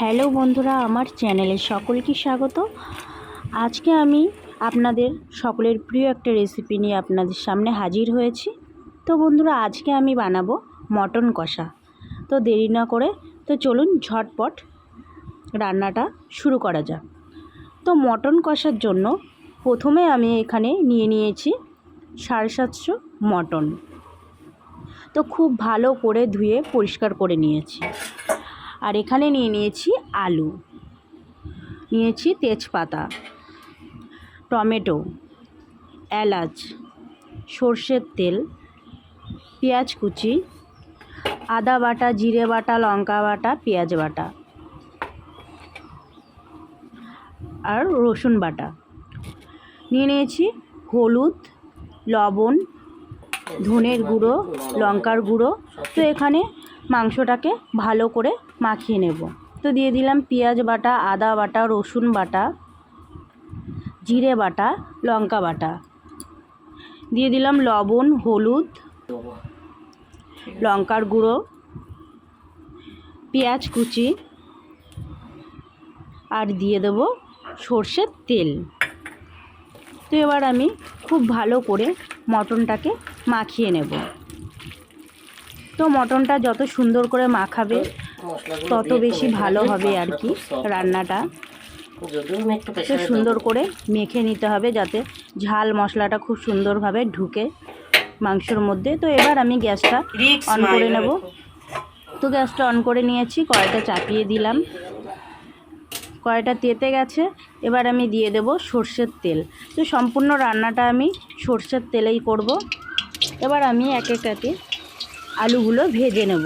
Hello বন্ধুরা, আমার চ্যানেলে সকলকে স্বাগত। আজকে আমি আপনাদের সকলের প্রিয় একটা রেসিপি নিয়ে আপনাদের সামনে হাজির হয়েছি। তো বন্ধুরা, আজকে আমি বানাবো মটন কষা। তো দেরি না করে, তো চলুন ঝটপট রান্নাটা শুরু করা যাক। তো মটন কষার জন্য প্রথমে আমি এখানে নিয়ে নিয়েছি সাড়ে সাতশো মটন। তো খুব ভালো করে ধুয়ে পরিষ্কার করে নিয়েছি। আর এখানে নিয়ে নিয়েছি আলু। নিয়েছি তেজপাতা, টমেটো, এলাচ, সর্ষের তেল, পেঁয়াজ কুচি, আদা বাটা, জিরে বাটা, লঙ্কা বাটা, পেঁয়াজ বাটা আর রসুন বাটা। নিয়ে নিয়েছি হলুদ, লবণ, ধনের গুঁড়ো, লঙ্কার গুঁড়ো। তো এখানে মাংসটাকে ভালো করে মাখিয়ে নেব। তো দিয়ে দিলাম পেঁয়াজ বাটা, আদা বাটা, রসুন বাটা, জিরে বাটা, লঙ্কা বাটা। দিয়ে দিলাম লবণ, হলুদ, লঙ্কার গুঁড়ো, পেঁয়াজ কুচি, আর দিয়ে দেবো সর্ষের তেল। তো এবার আমি খুব ভালো করে মটনটাকে মাখিয়ে নেব। তো মটনটা যত সুন্দর করে মাখাবে তত বেশি ভালো হবে আর কি রান্নাটা। তো সুন্দর করে মেখে নিতে হবে যাতে ঝাল মশলাটা খুব সুন্দরভাবে ঢুকে মাংসর মধ্যে। তো এবার আমি গ্যাসটা অন করে নেব। তো গ্যাসটা অন করে নিয়েছি কড়াইটা চাপিয়ে দিলাম। কড়াইটা তেতে গেছে এবার আমি দিয়ে দেব সর্ষের তেল। তো সম্পূর্ণ রান্নাটা আমি সর্ষের তেলেই করব। এবার আমি এক এক একে আলুগুলো ভেজে নেব।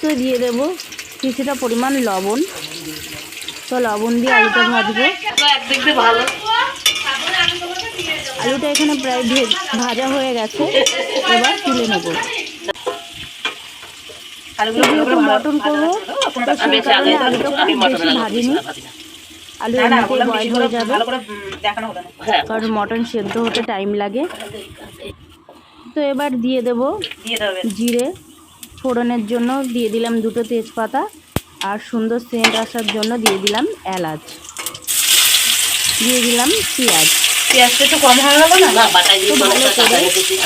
তো দিয়ে দেব কিছুটা পরিমাণ লবণ। তো লবণ দিয়ে আলুটা ভাজবো। আলুটা এখানে প্রায় ভে- ভাজা হয়ে গেছে। এবার তুলে নেব। যেহেতু মটন করব। আলুটা খুব বেশি ভাজিনি। আলু এমনিতেই বয়েল হয়ে যাবে। কারণ মটন সেদ্ধ হতে টাইম লাগে। তো এবার দিয়ে দেব জিরে। ফোড়নের জন্য দিয়ে দিলাম দুটো তেজপাতা। আর সুন্দর সেন্ট আসার জন্য দিয়ে দিলাম এলাচ। দিয়ে দিলাম পেঁয়াজ। পেঁয়াজটা একটু কম হয়ে গেল না? তো ভালো করে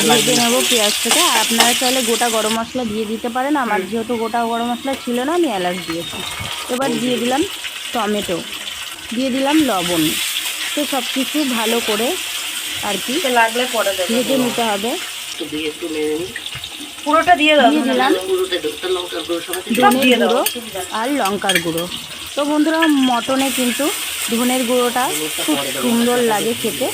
ভেজে নেব পেঁয়াজটাকে। আর আপনারা চাইলে গোটা গরম মশলা দিয়ে দিতে পারেন। আমার যেহেতু গোটা গরম মশলা ছিল না আমি এলাচ দিয়েছি। এবার দিয়ে দিলাম টমেটো। দিয়ে দিলাম লবণ। তো সব কিছু ভালো করে আর কি লাগলে পরে দেবো। ভেজে নিতে হবে। পুরোটা দিয়ে দাও। দিয়ে দিলাম। ধনের গুঁড়ো আর লঙ্কার গুঁড়ো। তো বন্ধুরা মটনে কিন্তু ধনের গুঁড়োটা খুব সুন্দর লাগে খেতে।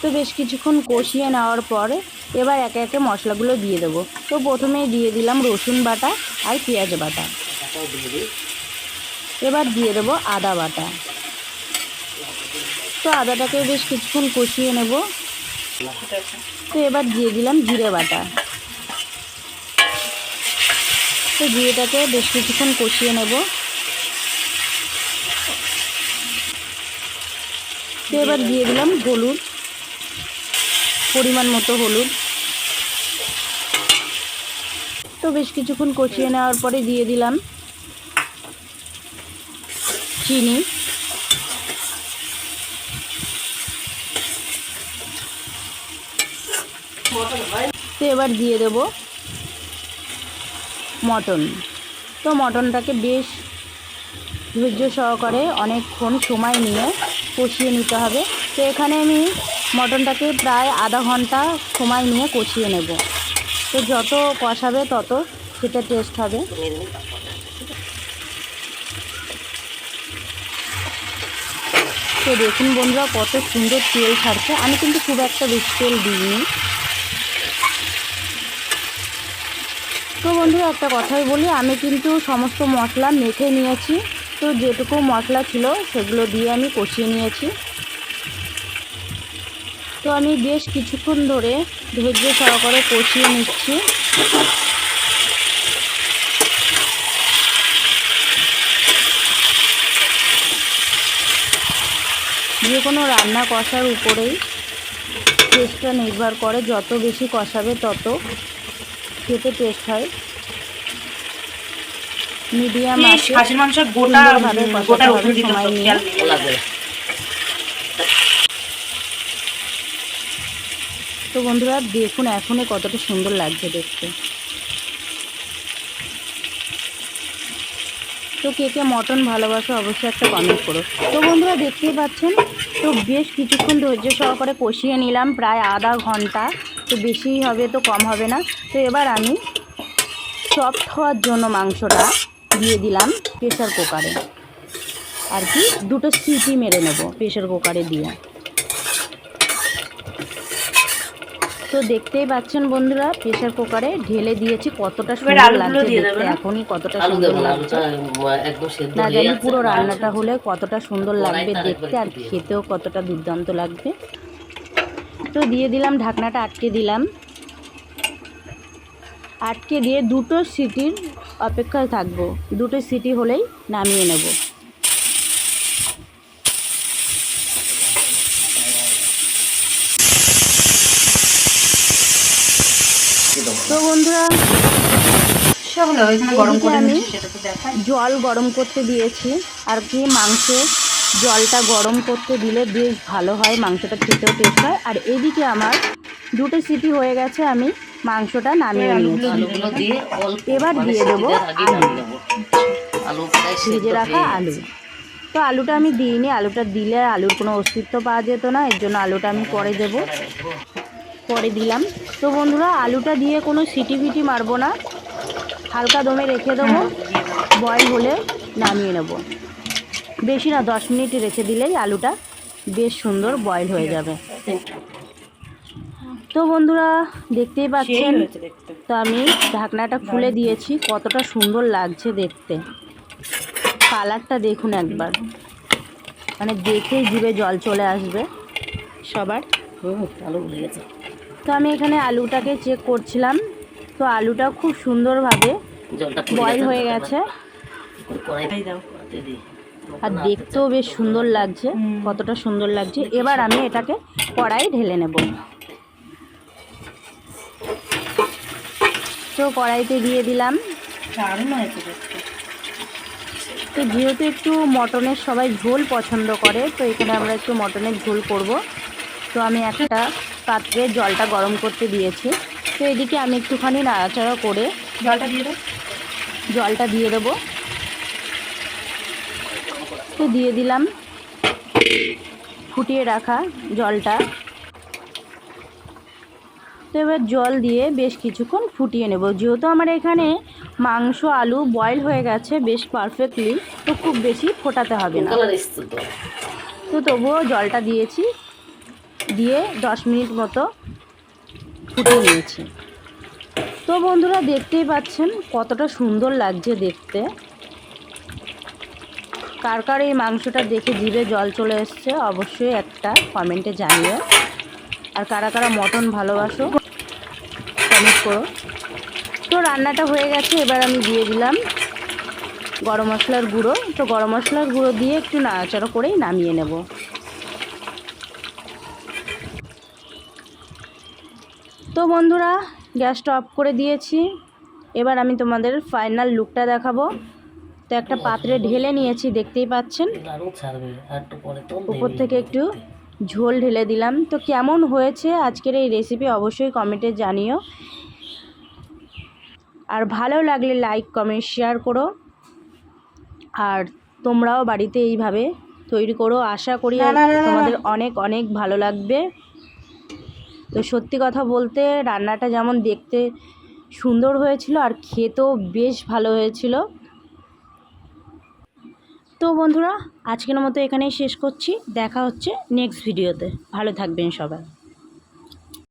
তো বেশ কিছুক্ষণ কষিয়ে নেওয়ার পরে এবার একে একে মশলাগুলো দিয়ে দেবো। তো প্রথমেই দিয়ে দিলাম রসুন বাটা আর পেঁয়াজ বাটা। এবার দিয়ে দেবো আদা বাটা। তো আদাটাকে বেশ কিছুক্ষণ কষিয়ে নেব। তো এবার দিয়ে দিলাম জিরে বাটা। তো জিরেটাকে বেশ কিছুক্ষণ কষিয়ে নেব। তো এবার দিয়ে দিলাম হলুদ। পরিমাণ মতো হলুদ। তো বেশ কিছুক্ষণ কষিয়ে নেওয়ার পরে দিয়ে দিলাম চিনি। তো এবার দিয়ে দেব মটন। তো মটনটাকে বেশ ধৈর্য সহকারে অনেকক্ষণ সময় নিয়ে কষিয়ে নিতে হবে। তো এখানে আমি মটনটাকে প্রায় আধা ঘণ্টা সময় নিয়ে কষিয়ে নেব। তো যত কষাবে তত খেতে টেস্ট হবে। তো দেখুন বন্ধুরা, কত সুন্দর তেল ছাড়ছে। আমি কিন্তু খুব একটা বেশি তেল দিইনি। তো বন্ধুরা, একটা কথাই বলি, আমি কিন্তু সমস্ত মশলা মেখে নিয়েছি। তো যেটুকু মশলা ছিল সেগুলো দিয়ে আমি কষিয়ে নিয়েছি। তো আমি বেশ কিছুক্ষণ ধরে ধৈর্য সহকারে কষিয়ে নিচ্ছি। যে কোনো রান্না কষার উপরেই টেস্টটা নির্ভর করে যত বেশি কষাবে তত খেতে টেস্ট হয়। মিডিয়াম আছে খাসির মাংস গোটা গোটা সময় নিয়ে। খেয়াল নেই। লাগবে তো বন্ধুরা, দেখুন এখনই কতটা সুন্দর লাগছে দেখতে। তো কে কে মটন ভালোবাসো অবশ্যই একটা কমেন্ট করো। তো বন্ধুরা, দেখতেই পাচ্ছেন, তো বেশ কিছুক্ষণ ধৈর্য সহকারে কষিয়ে নিলাম, প্রায় আধা ঘণ্টা। তো বেশি হবে তো কম হবে না। তো এবার আমি সফট হওয়ার জন্য মাংসটা দিয়ে দিলাম প্রেশার কুকারে আর কি, দুটো সিটি মেরে নেব প্রেশার কুকারে দিয়ে। তো দেখতেই পাচ্ছেন বন্ধুরা প্রেসার কুকারে ঢেলে দিয়েছি কতটা সুন্দর লাগছে দেখতে এখনই কতটা সুন্দর লাগছে। একদম না জানি পুরো রান্নাটা হলে কতটা সুন্দর লাগবে দেখতে আর খেতেও কতটা দুর্দান্ত লাগবে। তো দিয়ে দিলাম ঢাকনাটা আটকে দিলাম। আটকে দিয়ে দুটো সিটির অপেক্ষায় থাকব। দুটো সিটি হলেই নামিয়ে নেব। তো বন্ধুরা সে হলো, ওইখানে গরম করে আমি-। জল গরম করতে দিয়েছি আর কি মাংসে জলটা গরম করতে দিলে বেশ ভালো হয় মাংসটা খেতেও টেস্ট হয়। আর এদিকে আমার দুটো সিটি হয়ে গেছে আমি মাংসটা নামিয়ে নিয়েছি। এবার দিয়ে দেবো আলু। ভেজে রাখা আলু। তো আলুটা আমি দিইনি আলুটা দিলে আলুর কোনো অস্তিত্ব পাওয়া যেত না এর জন্য আলুটা আমি পরে দেব। পরে দিলাম। তো বন্ধুরা আলুটা দিয়ে কোনো সিটি ফিটি মারবো না। হালকা দমে রেখে দেবো। বয়েল হলে নামিয়ে নেব। বেশি না দশ মিনিট রেখে দিলেই আলুটা বেশ সুন্দর বয়েল হয়ে যাবে। তো বন্ধুরা দেখতেই পাচ্ছেন তো আমি ঢাকনাটা খুলে দিয়েছি। কতটা সুন্দর লাগছে দেখতে। কালারটা দেখুন একবার। মানে দেখেই জিভে জল চলে আসবে। সবার। আলু গলে গেছে। তো আমি এখানে আলুটাকে চেক করছিলাম। তো আলুটা খুব সুন্দরভাবে বয়েল হয়ে গেছে। আর দেখতেও বেশ সুন্দর লাগছে কতটা সুন্দর লাগছে। এবার আমি এটাকে কড়াই ঢেলে নেব। তো কড়াইতে দিয়ে দিলাম। তো যেহেতু একটু মটনের সবাই ঝোল পছন্দ করে তো এখানে আমরা একটু মটনের ঝোল করব। তো আমি একটা পাত্রে জলটা গরম করতে দিয়েছি। তো এদিকে আমি একটুখানি নাড়াচাড়া করে জলটা দিয়ে দাও। জলটা দিয়ে দেবো। তো দিয়ে দিলাম। ফুটিয়ে রাখা জলটা। তো এবার জল দিয়ে বেশ কিছুক্ষণ ফুটিয়ে নেব। যেহেতু আমার এখানে মাংস আলু বয়েল হয়ে গেছে বেশ পারফেক্টলি তো খুব বেশি ফোটাতে হবে না। তো তবুও জলটা দিয়েছি। দিয়ে দশ মিনিট মতো ফুটে নিয়েছি। তো বন্ধুরা, দেখতেই পাচ্ছেন কতটা সুন্দর লাগছে দেখতে। কার কার এই মাংসটা দেখে জিভে জল চলে এসছে, অবশ্যই একটা কমেন্টে জানিও। আর কারা কারা মটন ভালোবাসো কমেন্ট করো। তো রান্নাটা হয়ে গেছে, এবার আমি দিয়ে দিলাম গরম মশলার গুঁড়ো। তো গরম মশলার গুঁড়ো দিয়ে একটু নাড়াচাড়া করেই নামিয়ে নেব। তো বন্ধুরা গ্যাসটা অফ করে দিয়েছি। এবার আমি তোমাদের ফাইনাল লুকটা দেখাবো। তো একটা পাত্রে ঢেলে নিয়েছি দেখতেই পাচ্ছেন। উপর থেকে একটু ঝোল ঢেলে দিলাম। তো কেমন হয়েছে আজকের এই রেসিপি অবশ্যই কমেন্টে জানিও। আর ভালো লাগলে লাইক কমেন্ট শেয়ার করো। আর তোমরাও বাড়িতে এইভাবে তৈরি করো। আশা করি। তোমাদের অনেক অনেক ভালো লাগবে। তো সত্যি কথা বলতে রান্নাটা যেমন দেখতে সুন্দর হয়েছিল আর খেতেও বেশ ভালো হয়েছিল। তো বন্ধুরা, আজকের মতো এখানেই শেষ করছি। দেখা হচ্ছে নেক্সট ভিডিওতে ভালো থাকবেন সবাই।